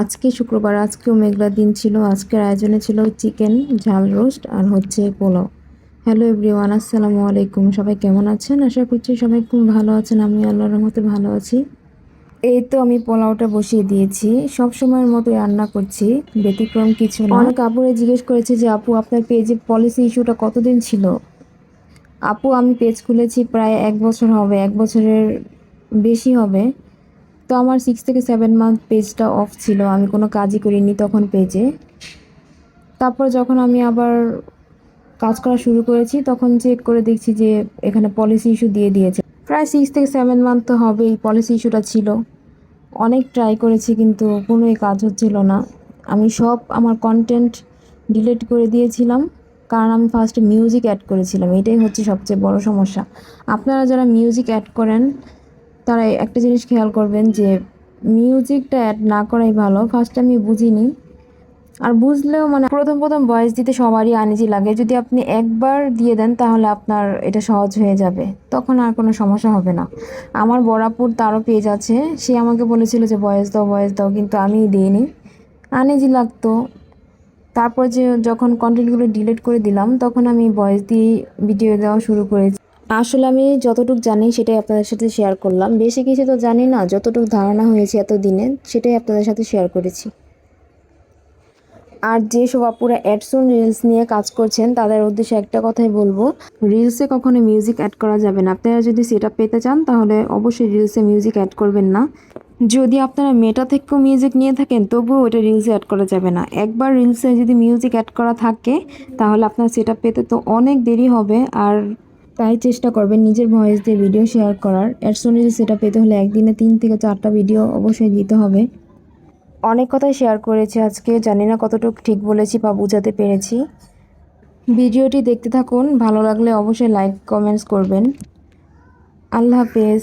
আজকে শুক্রবার, আজকেও মেঘলা দিন ছিল, আজকের আয়োজনে ছিল চিকেন, ঝাল রোস্ট আর হচ্ছে পোলাও। হ্যালো এভরিওয়ান, আসসালামু আলাইকুম। সবাই কেমন আছেন? আশা করছি সবাই খুব ভালো আছেন। আমি আল্লাহর রহমতে ভালো আছি। এই তো আমি পোলাওটা বসিয়ে দিয়েছি। সব সময়ের মতো রান্না করছি, ব্যতিক্রম কিছু না। অনেক আপুরে জিজ্ঞেস করেছে যে, আপু, আপনার পেজে পলিসি ইস্যুটা কতদিন ছিল? আপু, আমি পেজ খুলেছি প্রায় এক বছর হবে, এক বছরের বেশি হবে। তো আমার সিক্স থেকে সেভেন মান্থ পেজটা অফ ছিল, আমি কোনো কাজই করিনি তখন পেজে তারপর যখন আমি আবার কাজ করা শুরু করেছি, তখন চেক করে দেখছি যে এখানে পলিসি ইস্যু দিয়ে দিয়েছে। প্রায় সিক্স থেকে সেভেন মান্থ তো হবেই পলিসি ইস্যুটা ছিল। অনেক ট্রাই করেছি, কিন্তু কোনোই কাজ হচ্ছিল না। আমি সব আমার কন্টেন্ট ডিলিট করে দিয়েছিলাম, কারণ আমি ফার্স্টে মিউজিক অ্যাড করেছিলাম, এটাই হচ্ছে সবচেয়ে বড় সমস্যা। আপনারা যারা মিউজিক অ্যাড করেন তারা একটা জিনিস খেয়াল করবেন যে মিউজিকটা অ্যাড না করাই ভালো। ফার্স্ট আমি বুঝিনি। আর বুঝলেও মানে প্রথম প্রথম ভয়েস দিতে সবারই আনিজি লাগে। যদি আপনি একবার দিয়ে দেন তাহলে আপনার এটা সহজ হয়ে যাবে। তখন আর কোনো সমস্যা হবে না। আমার বরাপুর তারও পেজ আছে। সে আমাকে বলেছিল যে ভয়েস দাও ভয়েস দাও। কিন্তু আমি দিইনি। আনিজি লাগতো। তারপর যে যখন কন্টেন্টগুলো ডিলিট করে দিলাম, তখন আমি ভয়েস দিয়ে ভিডিও দেওয়া শুরু করেছি। আসলে আমি যতটুকু জানি সেটাই আপনাদের সাথে শেয়ার করলাম। বেশি কিছু তো জানি না, যতটুকু ধারণা হয়েছে এত দিনে সেটাই আপনাদের সাথে শেয়ার করেছি। আর যেসব আপুরা অ্যাডসন রিলস নিয়ে কাজ করছেন, তাদের উদ্দেশ্যে একটা কথাই বলব রিলসে কখনো মিউজিক অ্যাড করা যাবে না। আপনারা যদি সেটা পেতে চান, তাহলে অবশ্যই রিলসে মিউজিক অ্যাড করবেন না। যদি আপনারা মেটা থেকেও মিউজিক নিয়ে থাকেন, তবুও ওটা রিলসে অ্যাড করা যাবে না। একবার রিলসে যদি মিউজিক অ্যাড করা থাকে, তাহলে আপনার সেটা পেতে তো অনেক দেরি হবে। আর তাই চেষ্টা করবেন নিজের ভয়েস দিয়ে ভিডিও শেয়ার করার। অ্যাডসন রিলস সেটা পেতে হলে একদিনে তিন থেকে চারটা ভিডিও অবশ্যই দিতে হবে। অনেক কথাই শেয়ার করেছি আজকে, জানি না কতটুকু ঠিক বলেছি বা বুঝাতে পেরেছি। ভিডিওটি দেখতে থাকুন, ভালো লাগলে অবশ্যই লাইক কমেন্টস করবেন। আল্লাহ হাফেজ।